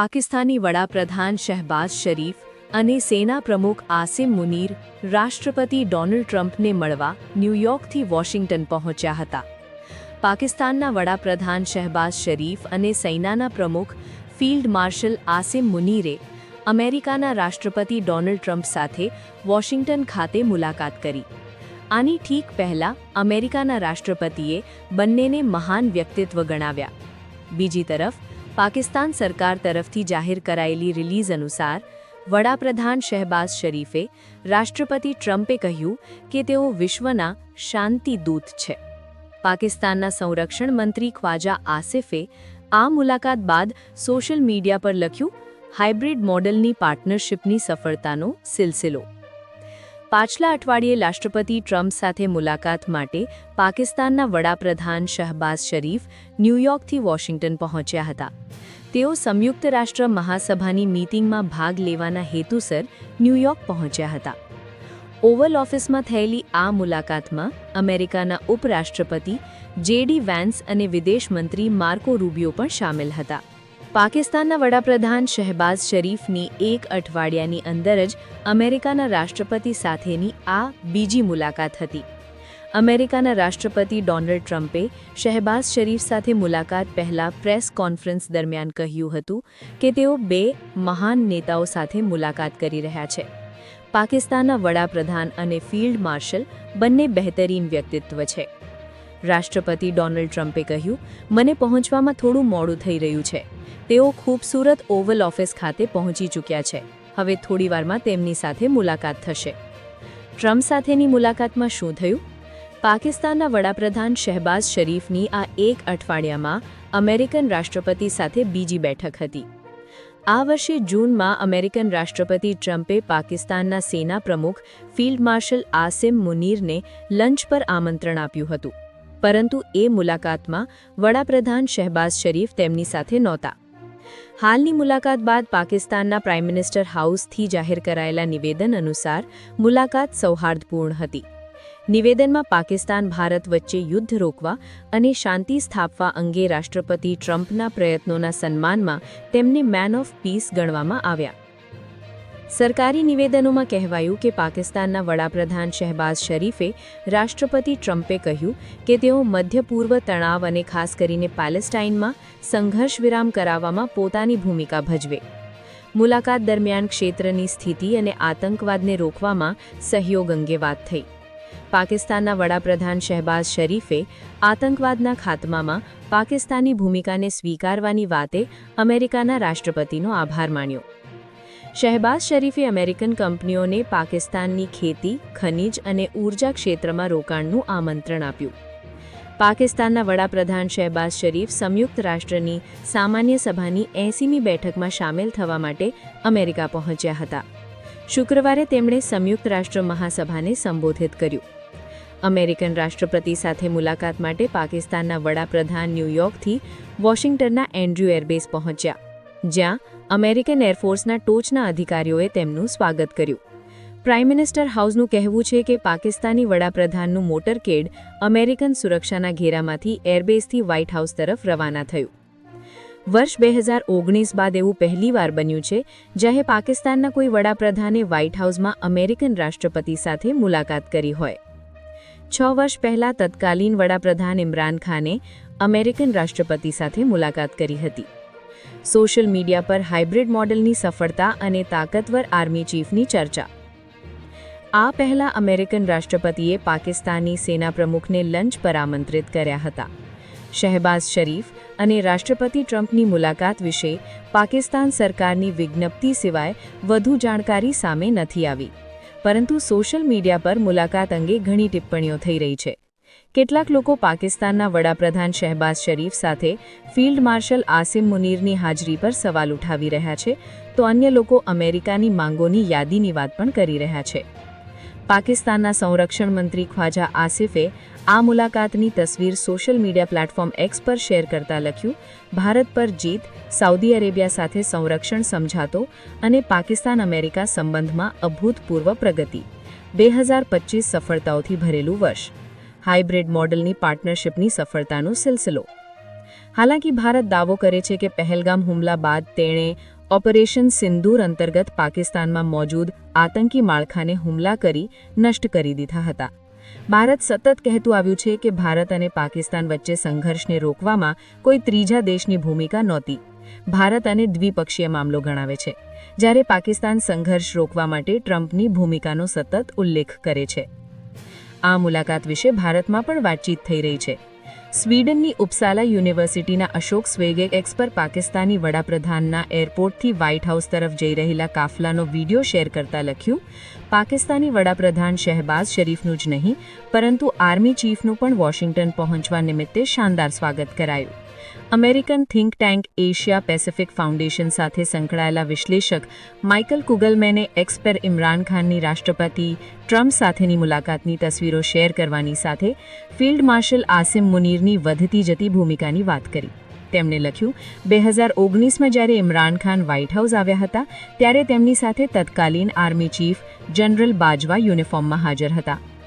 પાકિસ્તાની વડાપ્રધાન શહેબાઝ શરીફ અને સેના પ્રમુખ આસિમ મુનીર રાષ્ટ્રપતિ ડોનાલ્ડ ટ્રમ્પને મળવા ન્યૂયોર્કથી વોશિંગ્ટન પહોંચ્યા હતા પાકિસ્તાનના વડાપ્રધાન શહેબાઝ શરીફ અને સૈનાના પ્રમુખ ફિલ્ડ માર્શલ આસિમ મુનીરે અમેરિકાના રાષ્ટ્રપતિ ડોનાલ્ડ ટ્રમ્પ સાથે વોશિંગ્ટન ખાતે મુલાકાત કરી આની ઠીક પહેલા અમેરિકાના રાષ્ટ્રપતિએ બંનેને મહાન વ્યક્તિત્વ ગણાવ્યા બીજી તરફ પાકિસ્તાન સરકાર તરફથી જાહેર કરાયેલી રિલીઝ અનુસાર, વડાપ્રધાન શહેબાઝ શરીફે રાષ્ટ્રપતિ ટ્રમ્પે કહ્યું કે તેઓ વિશ્વના શાંતિ દૂત છે. પાકિસ્તાનના સંરક્ષણ મંત્રી ખ્વાજા આસિફે આ મુલાકાત બાદ સોશિયલ મીડિયા પર લખ્યું, હાઇબ્રિડ મોડલની પાર્ટનરશિપની સફળતાનો સિલસિલો પાછલા અઠવાડિયે રાષ્ટ્રપતિ ટ્રમ્પ સાથે મુલાકાત માટે પાકિસ્તાનના વડાપ્રધાન શહબાઝ શરીફ ન્યૂયોર્કથી વોશિંગ્ટન પહોંચ્યા હતા. તેઓ સંયુક્ત રાષ્ટ્ર મહાસભાની મીટિંગમાં ભાગ લેવાના હેતુસર ન્યૂયોર્ક પહોંચ્યા હતા. ઓવલ ઓફિસમાં થયેલી આ મુલાકાતમાં અમેરિકાના ઉપરાષ્ટ્રપતિ જેડી વેન્સ અને વિદેશ મંત્રી માર્કો રૂબિયો પણ સામેલ હતા. પાકિસ્તાનના વડાપ્રધાન શહેબાઝ શરીફની એક અઠવાડિયાની અંદર જ અમેરિકાના રાષ્ટ્રપતિ સાથેની આ બીજી મુલાકાત હતી. અમેરિકાના રાષ્ટ્રપતિ ડોનાલ્ડ ટ્રમ્પે શહેબાઝ શરીફ સાથે મુલાકાત પહેલા પ્રેસ કોન્ફરન્સ દરમિયાન કહ્યું હતું કે તેઓ બે મહાન નેતાઓ સાથે મુલાકાત કરી રહ્યા છે. પાકિસ્તાનના વડાપ્રધાન અને ફિલ્ડ માર્શલ બંને બહેતરીન વ્યક્તિત્વ છે. રાષ્ટ્રપતિ ડોનાલ્ડ ટ્રમ્પે કહ્યું, મને પહોંચવામાં થોડું મોડું થઈ રહ્યું છે. તેઓ ખૂબસૂરત ઓવલ ઓફિસ ખાતે પહોંચી ચૂક્યા છે. હવે થોડીવારમાં તેમની સાથે મુલાકાત થશે. ટ્રમ્પ સાથેની મુલાકાતમાં શું થયું? પાકિસ્તાનના વડાપ્રધાન શહેબાઝ શરીફની આ એક અઠવાડિયામાં અમેરિકન રાષ્ટ્રપતિ સાથે બીજી બેઠક હતી. આ વર્ષે જૂનમાં અમેરિકન રાષ્ટ્રપતિ ટ્રમ્પે પાકિસ્તાનના સેના પ્રમુખ ફિલ્ડ માર્શલ આસિમ મુનીરને લંચ પર આમંત્રણ આપ્યું હતું. પરંતુ એ મુલાકાતમાં વડાપ્રધાન શહેબાઝ શરીફ તેમની સાથે નહોતા. હાલની મુલાકાત બાદ પાકિસ્તાનના પ્રાઇમ મિનિસ્ટર હાઉસથી જાહેર કરાયેલા નિવેદન અનુસાર મુલાકાત સૌહાર્દપૂર્ણ હતી. નિવેદનમાં પાકિસ્તાન ભારત વચ્ચે યુદ્ધ રોકવા અને શાંતિ સ્થાપવા અંગે રાષ્ટ્રપતિ ટ્રમ્પના પ્રયત્નોના સન્માનમાં તેમને મેન ઓફ પીસ ગણવામાં આવ્યા. સરકારી નિવેદનોમાં કહેવાયું કે પાકિસ્તાનના વડાપ્રધાન શહેબાઝ શરીફે રાષ્ટ્રપતિ ટ્રમ્પે કહ્યું કે તેઓ મધ્ય પૂર્વ તણાવ અને ખાસ કરીને પેલેસ્ટાઇનમાં સંઘર્ષ વિરામ કરાવવામાં પોતાની ભૂમિકા ભજવે. મુલાકાત દરમિયાન ક્ષેત્રની સ્થિતિ અને આતંકવાદને રોકવામાં સહયોગ અંગે વાત થઈ. પાકિસ્તાનના વડાપ્રધાન શહેબાઝ શરીફે આતંકવાદના ખાત્મામાં પાકિસ્તાની ભૂમિકાને સ્વીકારવાની વાતે અમેરિકાના રાષ્ટ્રપતિનો આભાર માન્યો. શહેબાઝ શરીફે અમેરિકન કંપનીઓને પાકિસ્તાનની ખેતી, ખનિજ અને ઊર્જા ક્ષેત્રમાં રોકાણનું આમંત્રણ આપ્યું. પાકિસ્તાનના વડાપ્રધાન શહેબાઝ શરીફ સંયુક્ત રાષ્ટ્રની સામાન્ય સભાની એંસીમી બેઠકમાં સામેલ થવા માટે અમેરિકા પહોંચ્યા હતા. શુક્રવારે તેમણે સંયુક્ત રાષ્ટ્ર મહાસભાને સંબોધિત કર્યું. અમેરિકન રાષ્ટ્રપતિ સાથે મુલાકાત માટે પાકિસ્તાનના વડાપ્રધાન ન્યૂયોર્કથી વોશિંગ્ટનના એન્ડ્રુ એરબેઝ પહોંચ્યા. જ્યાં અમેરિકન એરફોર્સના ટોચના અધિકારીઓએ તેમનું સ્વાગત કર્યું. પ્રાઇમ મિનિસ્ટર હાઉસનું કહેવું છે કે પાકિસ્તાની વડાપ્રધાનનું મોટરકેડ અમેરિકન સુરક્ષાના ઘેરામાંથી એરબેઝથી વ્હાઇટ હાઉસ તરફ રવાના થયું. વર્ષ બે હજાર ઓગણીસ બાદ એવું પહેલીવાર બન્યું છે, જ્યારે પાકિસ્તાનના કોઈ વડાપ્રધાને વ્હાઇટ હાઉસમાં અમેરિકન રાષ્ટ્રપતિ સાથે મુલાકાત કરી હોય. છ વર્ષ પહેલા તત્કાલીન વડાપ્રધાન ઇમરાન ખાને અમેરિકન રાષ્ટ્રપતિ સાથે મુલાકાત કરી હતી. સોશિયલ મીડિયા પર હાઇબ્રિડ મોડલની સફળતા અને તાકતવર આર્મી ચીફની ચર્ચા. આ પહેલા અમેરિકન રાષ્ટ્રપતિએ પાકિસ્તાની સેના પ્રમુખને લંચ પર આમંત્રિત કર્યા હતા. શહેબાઝ શરીફ અને રાષ્ટ્રપતિ ટ્રમ્પની મુલાકાત વિશે પાકિસ્તાન સરકારની વિજ્ઞપ્તિ સિવાય વધુ જાણકારી સામે નથી આવી. પરંતુ સોશિયલ મીડિયા પર મુલાકાત અંગે ઘણી ટિપ્પણીઓ થઈ રહી છે. કેટલાક લોકો પાકિસ્તાનના વડાપ્રધાન શહેબાઝ શરીફ સાથે ફિલ્ડ માર્શલ આસિમ મુનીરની હાજરી પર સવાલ ઉઠાવી રહ્યા છે, તો અન્ય લોકો અમેરિકાની માંગોની યાદીની વાત પણ કરી રહ્યા છે. પાકિસ્તાનના સંરક્ષણ મંત્રી ખ્વાજા આસિફે આ મુલાકાતની તસવીર સોશિયલ મીડિયા પ્લેટફોર્મ એક્સ પર શેર કરતા લખ્યું, ભારત પર જીત, સાઉદી અરેબિયા સાથે સંરક્ષણ સમજાતો અને પાકિસ્તાન અમેરિકા સંબંધમાં અભૂતપૂર્વ પ્રગતિ, બે હજાર પચીસ સફળતાઓથી ભરેલું વર્ષ. હાઇબ્રિડ મોડલની પાર્ટનરશિપની સફળતાનો સિલસિલો. હાલાકી ભારત દાવો કરે છે કે પહેલગામ હુમલા બાદ તેણે ઓપરેશન સિંદૂર અંતર્ગત પાકિસ્તાનમાં મોજૂદ આતંકી માળખાને હુમલા કરી નષ્ટ કરી દીધા હતા. ભારત સતત કહેતું આવ્યું છે કે ભારત અને પાકિસ્તાન વચ્ચે સંઘર્ષને રોકવામાં કોઈ ત્રીજા દેશની ભૂમિકા નહોતી. ભારત અને દ્વિપક્ષીય મામલો ગણાવે છે. જ્યારે પાકિસ્તાન સંઘર્ષ રોકવા માટે ટ્રમ્પની ભૂમિકાનો સતત ઉલ્લેખ કરે છે. આ મુલાકાત વિશે ભારતમાં પણ વાતચીત થઈ રહી છે. સ્વીડનની ઉપસાલા યુનિવર્સિટીના અશોક સ્વેગે એક્સ પર પાકિસ્તાની વડાપ્રધાનના એરપોર્ટથી વ્હાઇટ હાઉસ તરફ જઈ રહેલા કાફલાનો વીડિયો શેર કરતા લખ્યું, પાકિસ્તાની વડાપ્રધાન શહેબાઝ શરીફનું જ નહીં, પરંતુ આર્મી ચીફનું પણ વોશિંગ્ટન પહોંચવા નિમિત્તે શાનદાર સ્વાગત કરાયું. American think tank Asia Pacific foundation સાથે સંકળાયેલા વિશ્લેષક માઇકલ કુગલમેને એક્સ પર ઇમરાન ખાનની રાષ્ટ્રપતિ ટ્રમ્પ સાથેની મુલાકાતની તસવીરો શેર કરવાની સાથે ફિલ્ડ માર્શલ આસિમ મુનીરની વધતી જતી ભૂમિકાની વાત કરી. તેમણે લખ્યું, બે હજાર ઓગણીસમાં જ્યારે ઇમરાન ખાન વ્હાઇટ હાઉસ આવ્યા હતા, ત્યારે તેમની સાથે તત્કાલીન આર્મી ચીફ જનરલ બાજવા યુનિફોર્મમાં હાજર હતા.